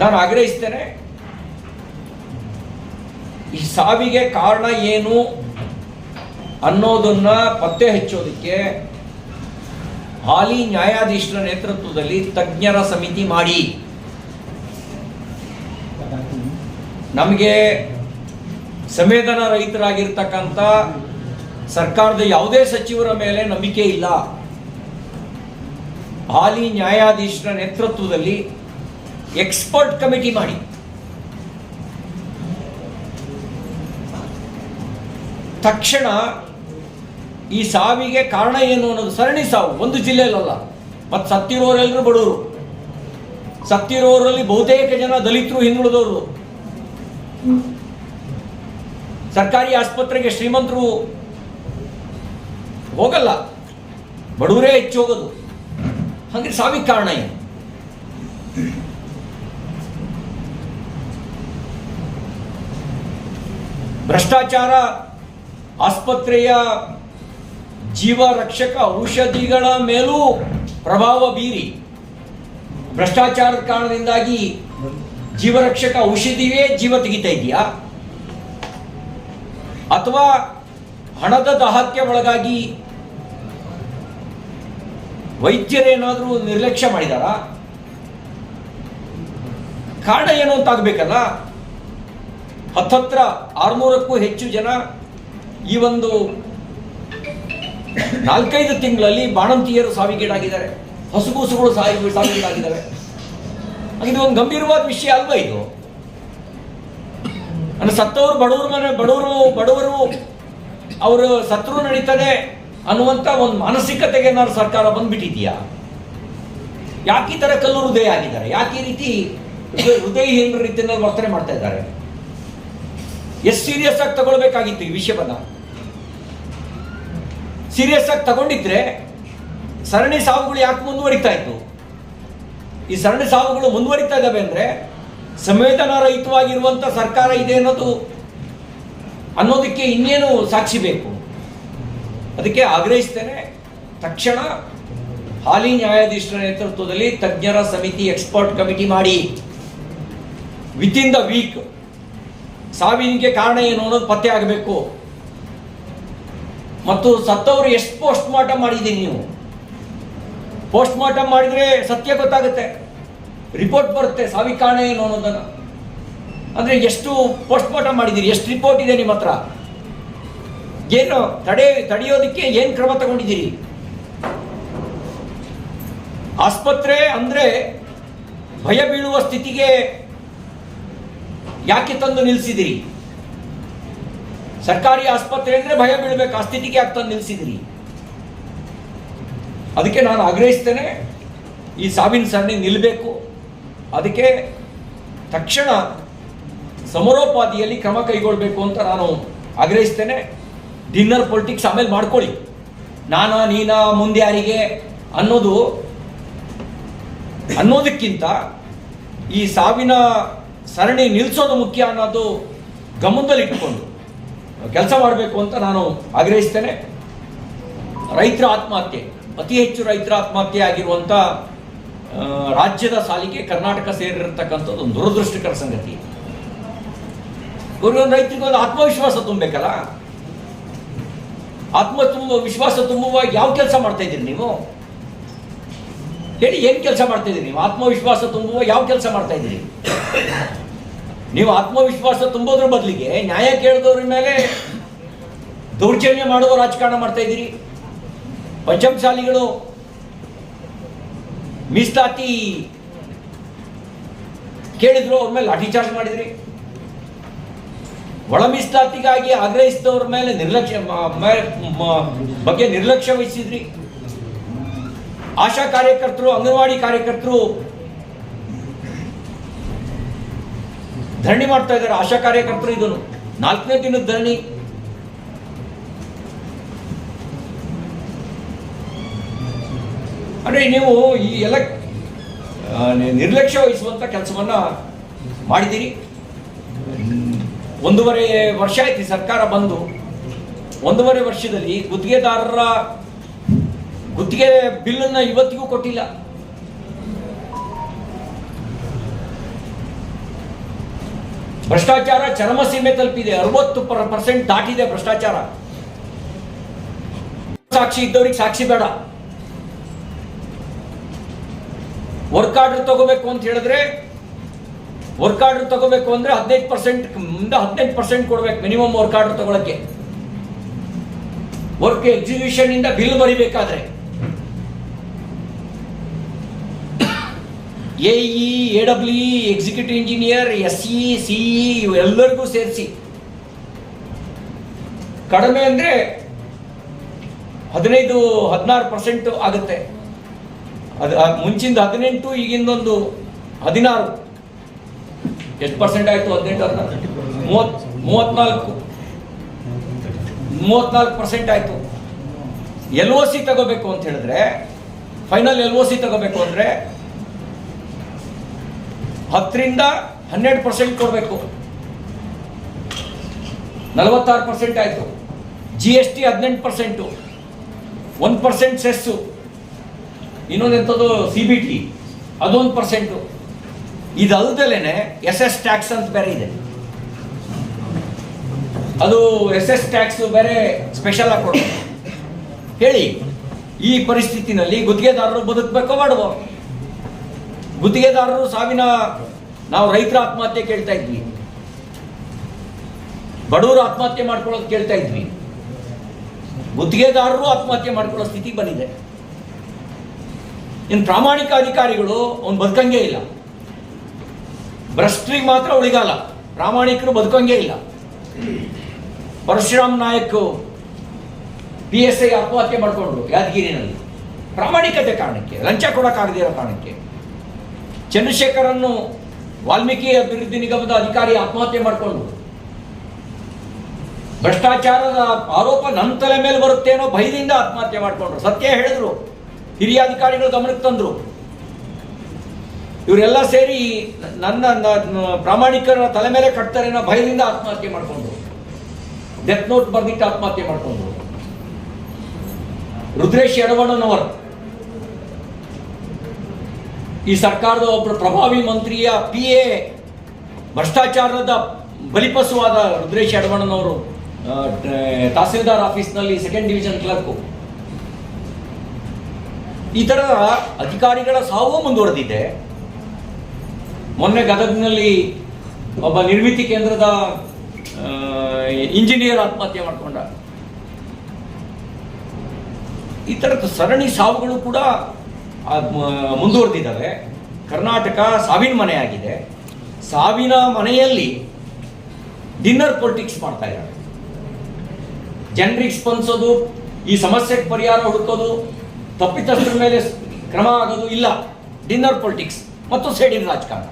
ನಾನು ಆಗ್ರಹಿಸ್ತೇನೆ. ಈ ಸಾವಿಗೆ ಕಾರಣ ಏನು ಅನ್ನೋದನ್ನ ಪತ್ತೆ ಹಚ್ಚೋದಕ್ಕೆ ಹಾಲಿ ನ್ಯಾಯಾಧೀಶರ ನೇತೃತ್ವದಲ್ಲಿ ತಜ್ಞರ ಸಮಿತಿ ಮಾಡಿ. ನಮಗೆ ಸಂವೇದನಾ ರಹಿತರಾಗಿರ್ತಕ್ಕಂಥ ಸರ್ಕಾರದ ಯಾವುದೇ ಸಚಿವರ ಮೇಲೆ ನಂಬಿಕೆ ಇಲ್ಲ. ಹಾಲಿ ನ್ಯಾಯಾಧೀಶರ ನೇತೃತ್ವದಲ್ಲಿ ಎಕ್ಸ್ಪರ್ಟ್ ಕಮಿಟಿ ಮಾಡಿ. ತಕ್ಷಣ ಈ ಸಾವಿಗೆ ಕಾರಣ ಏನು ಅನ್ನೋದು ಸರಣಿ ಸಾವು. ಒಂದು ಜಿಲ್ಲೆಯಲ್ಲ ಮತ್ತು ಸತ್ತಿರೋರೆಲ್ಲರೂ ಬಡವರು ಸತ್ತಿರೋರಲ್ಲಿ ಬಹುತೇಕ ಜನ ದಲಿತರು ಹಿಂದುಳಿದವರು ಸರ್ಕಾರಿ ಆಸ್ಪತ್ರೆಗೆ ಶ್ರೀಮಂತರು ಹೋಗಲ್ಲ. ಬಡವರೇ ಹೆಚ್ಚು ಹೋಗೋದು. ಹಾಗೆ ಸಾವಿಗೆ ಕಾರಣ ಏನು? ಭ್ರಷ್ಟಾಚಾರ ಆಸ್ಪತ್ರೆಯ ಜೀವ ರಕ್ಷಕ ಔಷಧಿಗಳ ಮೇಲೂ ಪ್ರಭಾವ ಬೀರಿ. ಭ್ರಷ್ಟಾಚಾರದ ಕಾರಣದಿಂದಾಗಿ ಜೀವರಕ್ಷಕ ಔಷಧಿಯೇ ಜೀವ ತೆಗಿತಾ ಇದೆಯಾ? ಅಥವಾ ಹಣದ ದಾಹಕ್ಕೆ ಒಳಗಾಗಿ ವೈದ್ಯರೇನಾದರೂ ನಿರ್ಲಕ್ಷ್ಯ ಮಾಡಿದಾರಾ? ಕಾರಣ ಏನು ಅಂತ ಆಗ್ಬೇಕಲ್ಲ? ಹತ್ತತ್ರ ಆರುನೂರಕ್ಕೂ ಹೆಚ್ಚು ಜನ ಈ ಒಂದು ನಾಲ್ಕೈದು ತಿಂಗಳಲ್ಲಿ ಬಾಣಂತಿಯರು ಸಾವಿಗೀಡಾಗಿದ್ದಾರೆ. ಹಸುಗೂಸುಗಳು ಸಾವಿ ಸಾವಿಗೀಡಾಗಿದ್ದಾರೆ ಇದು ಒಂದು ಗಂಭೀರವಾದ ವಿಷಯ ಅಲ್ವಾ ಇದು? ಅಂದ್ರೆ ಸತ್ತವರು ಬಡವರು ಮನೆ ಬಡವರು ಬಡವರು ಅವರು ಸತ್ರು ನಡೀತದೆ ಅನ್ನುವಂತ ಒಂದು ಮಾನಸಿಕತೆಗೆ ಏನಾದ್ರು ಸರ್ಕಾರ ಬಂದ್ಬಿಟ್ಟಿದ್ಯಾ? ಯಾಕೆ ಈ ಥರ ಕಲ್ಲು ಹೃದಯ ಆಗಿದ್ದಾರೆ? ಯಾಕೆ ಈ ರೀತಿ ಹೃದಯ- ಹೃದಯಹೀನರ ರೀತಿಯಲ್ಲಿ ವರ್ತನೆ ಮಾಡ್ತಾ ಇದ್ದಾರೆ? ಎಷ್ಟು ಸೀರಿಯಸ್ ಆಗಿ ತಗೊಳ್ಬೇಕಾಗಿತ್ತು ಈ ವಿಷಯವನ್ನ? ಸೀರಿಯಸ್ ಆಗಿ ತಗೊಂಡಿದ್ರೆ ಸರಣಿ ಸಾವುಗಳು ಯಾಕೆ ಮುಂದುವರಿತಾ ಇತ್ತು? ಈ ಸರಣಿ ಸಾವುಗಳು ಮುಂದುವರಿತಾ ಇದ್ದಾವೆ ಅಂದ್ರೆ ಸಂವೇದನಾ ರಹಿತವಾಗಿರುವಂತ ಸರ್ಕಾರ ಇದೆ ಅನ್ನೋದು ಅನ್ನೋದಕ್ಕೆ ಇನ್ನೇನು ಸಾಕ್ಷಿ ಬೇಕು? ಅದಕ್ಕೆ ಆಗ್ರಹಿಸ್ತೇನೆ, ತಕ್ಷಣ ಹಾಲಿ ನ್ಯಾಯಾಧೀಶರ ನೇತೃತ್ವದಲ್ಲಿ ತಜ್ಞರ ಸಮಿತಿ ಎಕ್ಸ್ಪರ್ಟ್ ಕಮಿಟಿ ಮಾಡಿ. ವಿತ್ ಇನ್ ದ ವೀಕ್ ಸಾವಿನಿಗೆ ಕಾರಣ ಏನು ಅನ್ನೋದು ಪತ್ತೆ ಆಗಬೇಕು. ಮತ್ತು ಸತ್ತವರು ಎಷ್ಟು ಪೋಸ್ಟ್ ಮಾರ್ಟಮ್ ಮಾಡಿದ್ದೀರಿ ನೀವು? ಪೋಸ್ಟ್ ಮಾರ್ಟಮ್ ಮಾಡಿದ್ರೆ ಸತ್ಯ ಗೊತ್ತಾಗುತ್ತೆ. ರಿಪೋರ್ಟ್ ಬರುತ್ತೆ ಸಾವಿ ಕಾರಣ ಏನು ಅನ್ನೋದನ್ನು. ಅಂದರೆ ಎಷ್ಟು ಪೋಸ್ಟ್ ಮಾರ್ಟಮ್ ಮಾಡಿದ್ದೀರಿ? ಎಷ್ಟು ರಿಪೋರ್ಟ್ ಇದೆ ನಿಮ್ಮ ಹತ್ರ? ಏನು ತಡೆ, ತಡೆಯೋದಕ್ಕೆ ಏನು ಕ್ರಮ ತಗೊಂಡಿದ್ದೀರಿ? ಆಸ್ಪತ್ರೆ ಅಂದರೆ ಭಯ ಬೀಳುವ ಸ್ಥಿತಿಗೆ ಯಾಕೆ ತಂದು ನಿಲ್ಲಿಸಿದಿರಿ ಸರ್ಕಾರಿ ಆಸ್ಪತ್ರೆ ಅಂದ್ರೆ ಭಯ ಬೀಳ್ಬೇಕು. ಆ ಸ್ಥಿತಿಗೆ ಯಾಕೆ ತಂದು ನಿಲ್ಲಿಸಿದಿರಿ ಅದಕ್ಕೆ ನಾನು ಆಗ್ರಹಿಸ್ತೇನೆ. ಈ ಸಾವಿನ ಸರಣಿ ನಿಲ್ಲಬೇಕು ಅದಕ್ಕೆ ತಕ್ಷಣ ಸಮರೋಪಾದಿಯಲ್ಲಿ ಕ್ರಮ ಕೈಗೊಳ್ಳಬೇಕು ಅಂತ ನಾನು ಆಗ್ರಹಿಸ್ತೇನೆ. ಡಿನ್ನರ್ ಪೊಲಿಟಿಕ್ಸ್ ಆಮೇಲೆ ಮಾಡ್ಕೊಳ್ಳಿ. ನಾನಾ ನೀನಾ ಮುಂದೆ ಯಾರಿಗೆ ಅನ್ನೋದು ಅನ್ನೋದಕ್ಕಿಂತ ಈ ಸಾವಿನ ಸರಣಿ ನಿಲ್ಲಿಸೋದು ಮುಖ್ಯ ಅನ್ನೋದು ಗಮನದಲ್ಲಿ ಇಟ್ಕೊಂಡು ಕೆಲಸ ಮಾಡಬೇಕು ಅಂತ ನಾನು ಆಗ್ರಹಿಸ್ತೇನೆ. ರೈತರ ಆತ್ಮಹತ್ಯೆ, ಅತಿ ಹೆಚ್ಚು ರೈತರ ಆತ್ಮಹತ್ಯೆ ಆಗಿರುವಂಥ ರಾಜ್ಯದ ಸಾಲಿಗೆ ಕರ್ನಾಟಕ ಸೇರಿರತಕ್ಕಂಥದ್ದು ಒಂದು ದುರದೃಷ್ಟಕರ ಸಂಗತಿ. ಇವ್ರಿಗೊಂದು ರೈತರಿಗೊಂದು ಆತ್ಮವಿಶ್ವಾಸ ತುಂಬಬೇಕಲ್ಲ? ಆತ್ಮ ತುಂಬ, ವಿಶ್ವಾಸ ತುಂಬುವ ಯಾವ ಕೆಲಸ ಮಾಡ್ತಾ ಇದ್ದೀರಿ ನೀವು? ಹೇಳಿ, ಏನು ಕೆಲಸ ಮಾಡ್ತಾ ಇದ್ದೀರಿ? ನೀವು ಆತ್ಮವಿಶ್ವಾಸ ತುಂಬುವ ಯಾವ ಕೆಲಸ ಮಾಡ್ತಾ ಇದ್ದೀರಿ? ನೀವು ಆತ್ಮವಿಶ್ವಾಸ ತುಂಬೋದ್ರ ಬದಲಿಗೆ ನ್ಯಾಯ ಕೇಳಿದವ್ರ ಮೇಲೆ ದೌರ್ಜನ್ಯ ಮಾಡುವ ರಾಜಕಾರಣ ಮಾಡ್ತಾ ಇದ್ದೀರಿ? ಪಂಚಮಶಾಲಿಗಳು ಮೀಸಲಾತಿ ಕೇಳಿದ್ರು, ಅವ್ರ ಮೇಲೆ ಲಾಠಿ ಚಾರ್ಜ್ ಮಾಡಿದ್ರಿ. ಒಳ ಮೀಸಲಾತಿಗಾಗಿ ಆಗ್ರಹಿಸಿದವ್ರ ಮೇಲೆ ನಿರ್ಲಕ್ಷ್ಯ ಬಗ್ಗೆ ನಿರ್ಲಕ್ಷ್ಯ ವಹಿಸಿದ್ರಿ. ಆಶಾ ಕಾರ್ಯಕರ್ತರು, ಅಂಗನವಾಡಿ ಕಾರ್ಯಕರ್ತರು ಧರಣಿ ಮಾಡ್ತಾ ಇದ್ದಾರೆ. ಆಶಾ ಕಾರ್ಯಕರ್ತರು ಇದನ್ನು. ನಾಲ್ಕನೇ ದಿನದ ಧರಣಿ. ಅಂದರೆ ನೀವು ಈ ಎಲ್ಲ ನಿರ್ಲಕ್ಷ್ಯ ವಹಿಸುವಂತ ಕೆಲಸವನ್ನ ಮಾಡಿದ್ದೀರಿ. ಒಂದೂವರೆ ವರ್ಷ ಆಯ್ತು ಸರ್ಕಾರ ಬಂದು. ಒಂದೂವರೆ ವರ್ಷದಲ್ಲಿ ಗುತ್ತಿಗೆದಾರರ ಗುತ್ತಿಗೆ ಬಿಲ್ಲನ್ನು ಇವತ್ತಿಗೂ ಕೊಟ್ಟಿಲ್ಲ. ಭ್ರಷ್ಟಾಚಾರ ಚರಮ ಸೀಮೆ ತಲುಪಿದೆ. ಅರವತ್ತು ಪರ್ಸೆಂಟ್ ದಾಟಿದೆ ಭ್ರಷ್ಟಾಚಾರ. ಸಾಕ್ಷಿ ಇದ್ದವ್ರಿಗೆ ಸಾಕ್ಷಿ ಬೇಡ. ವರ್ಕ್ ಆರ್ಡರ್ ತಗೋಬೇಕು ಅಂತ ಹೇಳಿದ್ರೆ, ವರ್ಕ್ ಆರ್ಡರ್ ತಗೋಬೇಕು ಅಂದ್ರೆ ಹದಿನೈದು ಪರ್ಸೆಂಟ್ ಮುಂದೆ ಹದಿನೈದು ಪರ್ಸೆಂಟ್ ಕೊಡ್ಬೇಕು ಮಿನಿಮಮ್ ವರ್ಕ್ ಆರ್ಡರ್ ತಗೊಳಕ್ಕೆ. ವರ್ಕ್ ಎಕ್ಸಿಕ್ಯೂಷನ್ ಇಂದ bill ಬರಿಬೇಕಾದ್ರೆ. A E A W executive engineer S E C ಇವೆಲ್ಲರಿಗೂ ಸೇರಿಸಿ. ಕಡಿಮೆ ಅಂದ್ರೆ ಹದಿನೈದು, ಹದಿನಾರು ಪರ್ಸೆಂಟ್ ಆಗುತ್ತೆ. ಅದು ಮುಂಚಿಂದ ಹದಿನೆಂಟು, ಈಗಿಂದೊಂದು ಹದಿನಾರು. ಎಷ್ಟು ಪರ್ಸೆಂಟ್ ಆಯಿತು? ಹದಿನೆಂಟು ಮೂವತ್, ಮೂವತ್ನಾಲ್ಕು. ಮೂವತ್ನಾಲ್ಕು ಪರ್ಸೆಂಟ್ ಆಯಿತು. ಎಲ್ ಒ ಸಿ ತಗೋಬೇಕು ಅಂತ ಹೇಳಿದ್ರೆ ಫೈನಲ್ ಎಲ್ ಒ ಸಿ ತಗೋಬೇಕು ಅಂದ್ರೆ ಹತ್ತರಿಂದ ಹನ್ನೆರಡು ಪರ್ಸೆಂಟ್ ಕೊಡಬೇಕು. ನಲವತ್ತಾರು ಪರ್ಸೆಂಟ್ ಆಯಿತು. ಜಿ ಎಸ್ ಟಿ ಹದಿನೆಂಟು ಪರ್ಸೆಂಟು ಒನ್ ಪರ್ಸೆಂಟ್ ಸೆಸ್ಸು ಇನ್ನೊಂದೆಂಥದ್ದು ಸಿ ಬಿ ಟಿ ಅದೊಂದು ಪರ್ಸೆಂಟು ಇದಲ್ದಲೇ ಎಸ್ ಎಸ್ ಟ್ಯಾಕ್ಸ್ ಅಂತ ಬೇರೆ ಇದೆ. ಅದು ಎಸ್ ಎಸ್ ಟ್ಯಾಕ್ಸ್ ಬೇರೆ ಸ್ಪೆಷಲ್ ಆಗಿ ಕೊಡ್ತಾರೆ ಹೇಳಿ, ಈ ಪರಿಸ್ಥಿತಿನಲ್ಲಿ ಗುತ್ತಿಗೆದಾರರು ಬದುಕಬೇಕೋ ಬೇಡವೋ ಗುತ್ತಿಗೆದಾರರು ಸಾವಿನ ನಾವು ರೈತರ ಆತ್ಮಹತ್ಯೆ ಕೇಳ್ತಾ ಇದ್ವಿ. ಬಡವರು ಆತ್ಮಹತ್ಯೆ ಮಾಡ್ಕೊಳ್ಳೋದು ಕೇಳ್ತಾ ಇದ್ವಿ. ಗುತ್ತಿಗೆದಾರರು ಆತ್ಮಹತ್ಯೆ ಮಾಡ್ಕೊಳ್ಳೋ ಸ್ಥಿತಿ ಬಂದಿದೆ. ಇನ್ನು ಪ್ರಾಮಾಣಿಕ ಅಧಿಕಾರಿಗಳು ಅವ್ನು ಬದುಕಂಗೇ ಇಲ್ಲ. ಭ್ರಷ್ಟರಿಗೆ ಮಾತ್ರ ಉಳಿಗಾಲ ಪ್ರಾಮಾಣಿಕರು ಬದುಕಂಗೇ ಇಲ್ಲ. Parashuram Nayak P S I ಆತ್ಮಹತ್ಯೆ ಮಾಡಿಕೊಂಡ್ರು ಯಾದಗಿರಿನಲ್ಲಿ. ಪ್ರಾಮಾಣಿಕತೆ ಕಾರಣಕ್ಕೆ, ಲಂಚ ಕೊಡೋಕ್ಕಾಗದೇ ಕಾರಣಕ್ಕೆ. ಚಂದ್ರಶೇಖರನ್ನು ವಾಲ್ಮೀಕಿ ಅಭಿವೃದ್ಧಿ ನಿಗಮದ ಅಧಿಕಾರಿ ಆತ್ಮಹತ್ಯೆ ಮಾಡಿಕೊಂಡು ಭ್ರಷ್ಟಾಚಾರದ ಆರೋಪ ನನ್ನ ತಲೆ ಮೇಲೆ ಬರುತ್ತೆ ಅನ್ನೋ ಭಯದಿಂದ ಆತ್ಮಹತ್ಯೆ ಮಾಡಿಕೊಂಡ್ರು. ಸತ್ಯ ಹೇಳಿದ್ರು. ಹಿರಿಯ ಅಧಿಕಾರಿಗಳು ಗಮನಕ್ಕೆ ತಂದ್ರು. ಇವರೆಲ್ಲ ಸೇರಿ ನನ್ನ ಪ್ರಾಮಾಣಿಕರ ತಲೆ ಮೇಲೆ ಕಟ್ತಾರೆ ಅನ್ನೋ ಭಯದಿಂದ ಆತ್ಮಹತ್ಯೆ ಮಾಡಿಕೊಂಡ್ರು. ಡೆತ್ ನೋಟ್ ಬರ್ದಿಟ್ಟು ಆತ್ಮಹತ್ಯೆ ಮಾಡಿಕೊಂಡ್ರು. ರುದ್ರೇಶ್ ಯಡವಣ್ಣನವರು ಈ ಸರ್ಕಾರದ ಒಬ್ಬರು ಪ್ರಭಾವಿ ಮಂತ್ರಿಯ ಪಿ ಎ ಭ್ರಷ್ಟಾಚಾರದ ಬಲಿಪಶುವಾದ ರುದ್ರೇಶ್ ಯಡವಣ್ಣನವರು ತಹಸೀಲ್ದಾರ್ ಆಫೀಸ್ನಲ್ಲಿ ಸೆಕೆಂಡ್ ಡಿವಿಷನ್ ಕ್ಲರ್ಕು ಈ ಥರ ಅಧಿಕಾರಿಗಳ ಸಾವು ಮುಂದುವರೆದಿದೆ. ಮೊನ್ನೆ ಗದಗ್ನಲ್ಲಿ ಒಬ್ಬ ನಿರ್ಮಿತಿ ಕೇಂದ್ರದ ಇಂಜಿನಿಯರ್ ಆತ್ಮಹತ್ಯೆ ಮಾಡಿಕೊಂಡ. ಈ ಥರದ ಸರಣಿ ಸಾವುಗಳು ಕೂಡ ಮುಂದುವರೆದಿದ್ದಾವೆ. ಕರ್ನಾಟಕ ಸಾವಿನ ಮನೆಯಾಗಿದೆ. ಸಾವಿನ ಮನೆಯಲ್ಲಿ ಡಿನ್ನರ್ ಪೊಲಿಟಿಕ್ಸ್ ಮಾಡ್ತಾ ಇದ್ದಾರೆ. ಜನರಿಗೆ ಸ್ಪಂದಿಸೋದು, ಈ ಸಮಸ್ಯೆಗೆ ಪರಿಹಾರ ಹುಡುಕೋದು, ತಪ್ಪಿತಸ್ಥರ ಮೇಲೆ ಕ್ರಮ ಆಗೋದು ಇಲ್ಲ. ಡಿನ್ನರ್ ಪೊಲಿಟಿಕ್ಸ್ ಮತ್ತು ಸೇಡಿನ ರಾಜಕಾರಣ.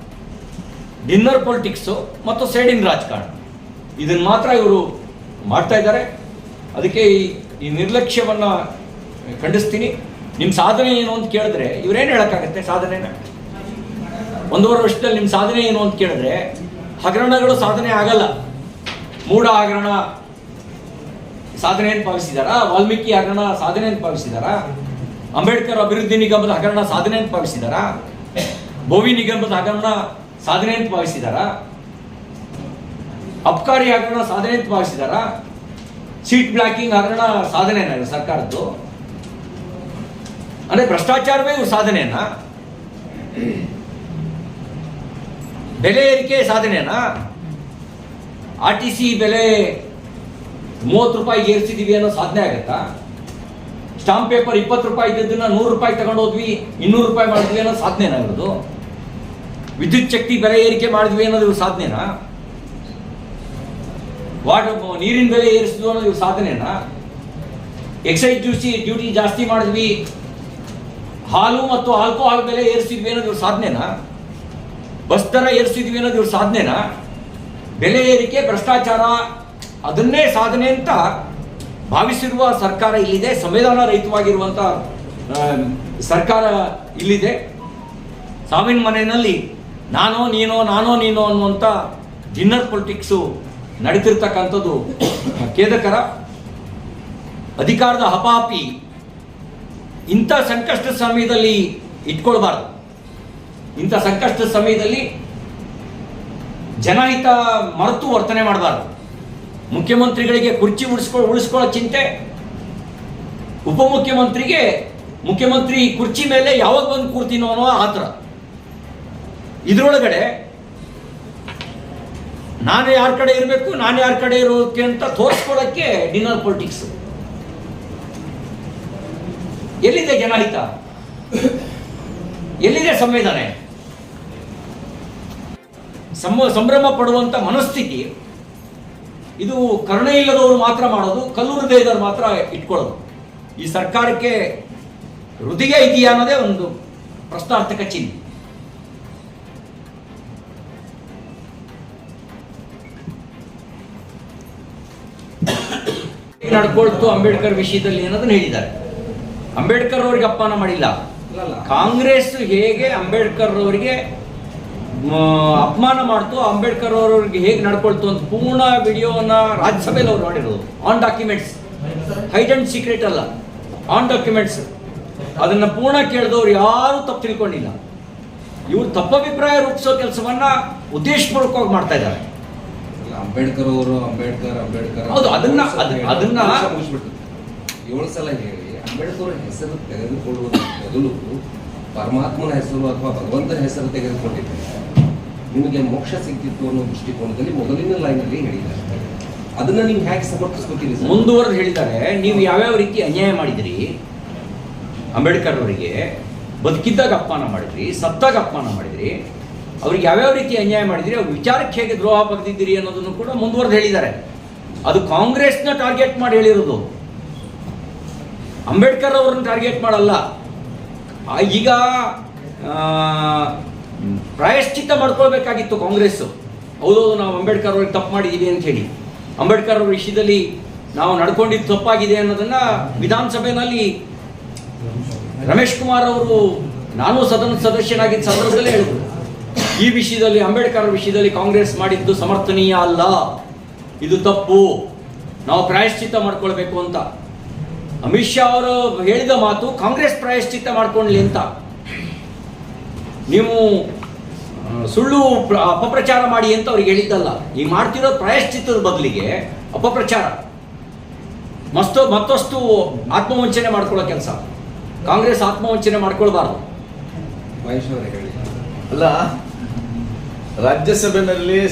ಡಿನ್ನರ್ ಪೊಲಿಟಿಕ್ಸು ಮತ್ತು ಸೇಡಿನ ರಾಜಕಾರಣ. ಇದನ್ನು ಮಾತ್ರ ಇವರು ಮಾಡ್ತಾ ಇದ್ದಾರೆ. ಅದಕ್ಕೆ ಈ ನಿರ್ಲಕ್ಷ್ಯವನ್ನು ಖಂಡಿಸ್ತೀನಿ. ನಿಮ್ಮ ಸಾಧನೆ ಏನು ಅಂತ ಕೇಳಿದ್ರೆ, ಇವ್ರೇನು ಹೇಳೋಕ್ಕಾಗತ್ತೆ ಸಾಧನೆನ? ಒಂದೂವರೆ ವರ್ಷದಲ್ಲಿ ನಿಮ್ಮ ಸಾಧನೆ ಏನು ಅಂತ ಕೇಳಿದ್ರೆ, ಹಗರಣಗಳು ಸಾಧನೆ ಆಗಲ್ಲ. ಮೂಢ ಹಗರಣ ಸಾಧನೆ ಅಂತ ಭಾವಿಸಿದಾರ? ವಾಲ್ಮೀಕಿ ಹಗರಣ ಸಾಧನೆ ಅಂತ ಭಾವಿಸಿದಾರ? ಅಂಬೇಡ್ಕರ್ ಅಭಿವೃದ್ಧಿ ನಿಗಮದ ಹಗರಣ ಸಾಧನೆ ಅಂತ ಭಾವಿಸಿದಾರ? ಭೋವಿ ನಿಗಮದ ಹಗರಣ ಸಾಧನೆ ಅಂತ ಭಾವಿಸಿದಾರ? ಅಬ್ಕಾರಿ ಹಗರಣ ಸಾಧನೆ ಅಂತ ಭಾವಿಸಿದಾರ? ಸೀಟ್ ಬ್ಲಾಕಿಂಗ್ ಹಗರಣ ಸಾಧನೆ ಸರ್ಕಾರದ್ದು? ಅಂದ್ರೆ ಭ್ರಷ್ಟಾಚಾರವೇ ಸಾಧನೆನಾ ಬೆಲೆ ಏರಿಕೆ ಸಾಧನೆನಾ ಆರ್ ಟಿ ಸಿ ಬೆಲೆ ಮೂವತ್ತು ರೂಪಾಯಿ ಏರಿಸಿದೀವಿ ಅನ್ನೋ ಸಾಧನೆ ಆಗತ್ತಾ? ಸ್ಟಾಂಪ್ ಪೇಪರ್ ಇಪ್ಪತ್ತು ರೂಪಾಯಿ ಇದ್ದದನ್ನ ನೂರು ರೂಪಾಯಿ ತಗೊಂಡೋದ್ವಿ ಇನ್ನೂರು ರೂಪಾಯಿ ಮಾಡಿದ್ವಿ ಅನ್ನೋ ಸಾಧನೆ ಇರೋದು? ವಿದ್ಯುತ್ ಶಕ್ತಿ ಬೆಲೆ ಏರಿಕೆ ಮಾಡಿದ್ವಿ ಅನ್ನೋದು ಇವ್ರ ಸಾಧನೆನಾ? ವಾಟರ್ ನೀರಿನ ಬೆಲೆ ಏರಿಸಿದ್ವು ಅನ್ನೋದು ಇವ್ರ ಸಾಧನೆನಾ? ಎಕ್ಸೈಸ್ ಡ್ಯೂಟಿ ಡ್ಯೂಟಿ ಜಾಸ್ತಿ ಮಾಡಿದ್ವಿ ಹಾಲು ಮತ್ತು ಆಲ್ಕೋಹಾಲ್ ಬೆಲೆ ಏರಿಸಿದ್ವಿ ಅನ್ನೋದು ಇವ್ರ ಸಾಧನೆನಾ? ಬಸ್ ದರ ಏರಿಸಿದ್ವಿ ಅನ್ನೋದು ಇವ್ರ ಸಾಧನೆನಾ? ಬೆಲೆ ಏರಿಕೆ, ಭ್ರಷ್ಟಾಚಾರ, ಅದನ್ನೇ ಸಾಧನೆ ಅಂತ ಭಾವಿಸಿರುವ ಸರ್ಕಾರ ಇಲ್ಲಿದೆ, ಸಂವಿಧಾನ ರಹಿತವಾಗಿರುವಂಥ ಸರ್ಕಾರ ಇಲ್ಲಿದೆ. ಸಾವಿನ ಮನೆಯಲ್ಲಿ ನಾನೋ ನೀನೋ ನಾನೋ ನೀನೋ ಅನ್ನುವಂಥ ಡಿನ್ನರ್ ಪೊಲಿಟಿಕ್ಸು ನಡೀತಿರ್ತಕ್ಕಂಥದ್ದು ಖೇದಕರ. ಅಧಿಕಾರದ ಹಪಾಪಿ ಇಂಥ ಸಂಕಷ್ಟದ ಸಮಯದಲ್ಲಿ ಇಟ್ಕೊಳ್ಬಾರ್ದು. ಇಂಥ ಸಂಕಷ್ಟದ ಸಮಯದಲ್ಲಿ ಜನಹಿತ ಮರೆತು ವರ್ತನೆ ಮಾಡಬಾರ್ದು. ಮುಖ್ಯಮಂತ್ರಿಗಳಿಗೆ ಕುರ್ಚಿ ಉಳಿಸ್ಕೊ ಉಳಿಸ್ಕೊಳ್ಳೋ ಚಿಂತೆ, ಉಪಮುಖ್ಯಮಂತ್ರಿಗೆ ಮುಖ್ಯಮಂತ್ರಿ ಕುರ್ಚಿ ಮೇಲೆ ಯಾವಾಗ ಬಂದು ಕೂರ್ತೀನೋ ಅನ್ನೋ ಆತರ ಇದರೊಳಗಡೆ ನಾನು ಯಾರ ಕಡೆ ಇರಬೇಕು, ನಾನು ಯಾರ ಕಡೆ ಇರೋಕೆ ಅಂತ ತೋರಿಸ್ಕೊಳ್ಳೋಕ್ಕೆ ಡಿನ್ನರ್ ಪೊಲಿಟಿಕ್ಸ್ ಎಲ್ಲಿದೆ ಜನಹಿತ? ಎಲ್ಲಿದೆ ಸಂವೇದನೆ? ಸಂಭ್ರಮ ಪಡುವಂತ ಮನಸ್ಥಿತಿ, ಇದು ಕರುಣೆ ಇಲ್ಲದವರು ಮಾತ್ರ ಮಾಡೋದು ಕಲ್ಲು ಮಾತ್ರ ಇಟ್ಕೊಳ್ಳೋದು. ಈ ಸರ್ಕಾರಕ್ಕೆ ಹೃದಯ ಇದೆಯಾ ಅನ್ನೋದೇ ಒಂದು ಪ್ರಶ್ನಾರ್ಥಕ ಚಿಹ್ನೆ. ನಡ್ಕೊಳ್ತು ಅಂಬೇಡ್ಕರ್ ವಿಷಯದಲ್ಲಿ ಅನ್ನೋದನ್ನು ಹೇಳಿದ್ದಾರೆ? ಅಂಬೇಡ್ಕರ್ ಅವರಿಗೆ ಅಪಮಾನ ಮಾಡಿಲ್ಲ. ಕಾಂಗ್ರೆಸ್ ಹೇಗೆ ಅಂಬೇಡ್ಕರ್ ಅವರಿಗೆ ಅಪಮಾನ ಮಾಡ್ತು ಅಂಬೇಡ್ಕರ್ ಅವ್ರಿಗೆ ಹೇಗೆ ನಡ್ಕೊಳ್ತು ಅಂತ ಪೂರ್ಣ ವಿಡಿಯೋನ ರಾಜ್ಯಸಭೆಯಲ್ಲಿ ಅವ್ರು ಮಾಡಿರೋದು. On documents hide and secret ಅಲ್ಲ. ಆನ್ ಡಾಕ್ಯುಮೆಂಟ್ಸ್ ಅದನ್ನ ಪೂರ್ಣ ಕೇಳಿದವ್ರು ಯಾರು ತಪ್ಪು ತಿಳ್ಕೊಂಡಿಲ್ಲ. ಇವ್ರು ತಪ್ಪಭಿಪ್ರಾಯ ರೂಪಿಸೋ ಕೆಲಸವನ್ನ ಉದ್ದೇಶಪೂರ್ವಕವಾಗಿ ಮಾಡ್ತಾ ಇದ್ದಾರೆ. ಅಂಬೇಡ್ಕರ್ ಅವರು ಅಂಬೇಡ್ಕರ್ ಅಂಬೇಡ್ಕರ್ ಹೌದು, ಅದನ್ನ- ಅದನ್ನ- ಏಳು ಸಲ ಮುಗಿಸ್ಬಿಟ್ಟು. ಏಳು ಸಲ ಹೇಳಿ. ಅಂಬೇಡ್ಕರ್ ಹೆಸರು ತೆಗೆದುಕೊಳ್ಳುವ ಬದಲು ಪರಮಾತ್ಮನ ಹೆಸರು ಅಥವಾ ಭಗವಂತನ ಹೆಸರು ತೆಗೆದುಕೊಂಡಿದ್ದಾರೆ ನಿಮಗೆ ಮೋಕ್ಷ ಸಿಗ್ತಿತ್ತು ಅನ್ನೋ ದೃಷ್ಟಿಕೋನದಲ್ಲಿ ಮೊದಲಿನ ಲೈನಲ್ಲಿ ಹೇಳಿದ್ದಾರೆ. ಅದನ್ನ ನೀವು ಹೇಗೆ ಸಮರ್ಥಿಸ್ಕೊತೀರಿ? ಮುಂದುವರೆದು ಹೇಳಿದ್ದಾರೆ. ನೀವು ಯಾವ್ಯಾವ ರೀತಿ ಅನ್ಯಾಯ ಮಾಡಿದಿರಿ? ಅಂಬೇಡ್ಕರ್ ಅವರಿಗೆ ಬದುಕಿದ್ದಾಗ ಅಪಮಾನ ಮಾಡಿದ್ರಿ, ಸತ್ತಾಗ ಅಪಮಾನ ಮಾಡಿದ್ರಿ, ಅವ್ರಿಗೆ ಯಾವ್ಯಾವ ರೀತಿ ಅನ್ಯಾಯ ಮಾಡಿದ್ರಿ, ಅವ್ರ ವಿಚಾರಕ್ಕೆ ಹೇಗೆ ದ್ರೋಹ ಬಗ್ದಿದ್ದೀರಿ ಅನ್ನೋದನ್ನು ಕೂಡ ಮುಂದುವರೆದು ಹೇಳಿದ್ದಾರೆ. ಅದು ಕಾಂಗ್ರೆಸ್ನ ಟಾರ್ಗೆಟ್ ಮಾಡಿ ಹೇಳಿರೋದು. ಅಂಬೇಡ್ಕರ್ ಅವರನ್ನು ಟಾರ್ಗೆಟ್ ಮಾಡಲ್ಲ. ಈಗ ಪ್ರಾಯಶ್ಚಿತ್ತ ಮಾಡ್ಕೊಳ್ಬೇಕಾಗಿತ್ತು ಕಾಂಗ್ರೆಸ್. ಹೌದೌದು ನಾವು ಅಂಬೇಡ್ಕರ್ ಅವ್ರಿಗೆ ತಪ್ಪು ಮಾಡಿದ್ದೀವಿ ಅಂತ ಹೇಳಿ. ಅಂಬೇಡ್ಕರ್ ಅವ್ರ ವಿಷಯದಲ್ಲಿ ನಾವು ನಡ್ಕೊಂಡಿದ್ದು ತಪ್ಪಾಗಿದೆ ಅನ್ನೋದನ್ನ ವಿಧಾನಸಭೆಯಲ್ಲಿ ರಮೇಶ್ ಕುಮಾರ್ ಅವರು ನಾನು ಸದನ ಸದಸ್ಯನಾಗಿದ್ದ ಸಂದರ್ಭದಲ್ಲಿ ಹೇಳಿದ್ರು. ಈ ವಿಷಯದಲ್ಲಿ, ಅಂಬೇಡ್ಕರ್ ವಿಷಯದಲ್ಲಿ ಕಾಂಗ್ರೆಸ್ ಮಾಡಿದ್ದು ಸಮರ್ಥನೀಯ ಅಲ್ಲ. ಇದು ತಪ್ಪು. ನಾವು ಪ್ರಾಯಶ್ಚಿತ್ತ ಮಾಡ್ಕೊಳ್ಬೇಕು ಅಂತ. ಅಮಿತ್ ಶಾ ಅವರು ಹೇಳಿದ ಮಾತು ಕಾಂಗ್ರೆಸ್ ಪ್ರಾಯಶ್ಚಿತ್ತ ಮಾಡ್ಕೊಳ್ಳಿ ಅಂತ. ನೀವು ಸುಳ್ಳು ಪ್ರ- ಅಪಪ್ರಚಾರ ಮಾಡಿ ಅಂತ ಅವ್ರಿಗೆ ಹೇಳಿದ್ದಲ್ಲ. ಈ ಮಾಡ್ತಿರೋ ಪ್ರಾಯಶ್ಚಿತ್ತದ ಬದಲಿಗೆ ಅಪಪ್ರಚಾರ. ಮಸ್ತು, ಮತ್ತಷ್ಟು ಆತ್ಮವಂಚನೆ ಮಾಡ್ಕೊಳ್ಳೋ ಕೆಲಸ. ಕಾಂಗ್ರೆಸ್ ಆತ್ಮವಂಚನೆ ಮಾಡ್ಕೊಳ್ಬಾರ್ದು. ಅಲ್ಲ ರಾಜ್ಯಸಭೆಯಲ್ಲಿ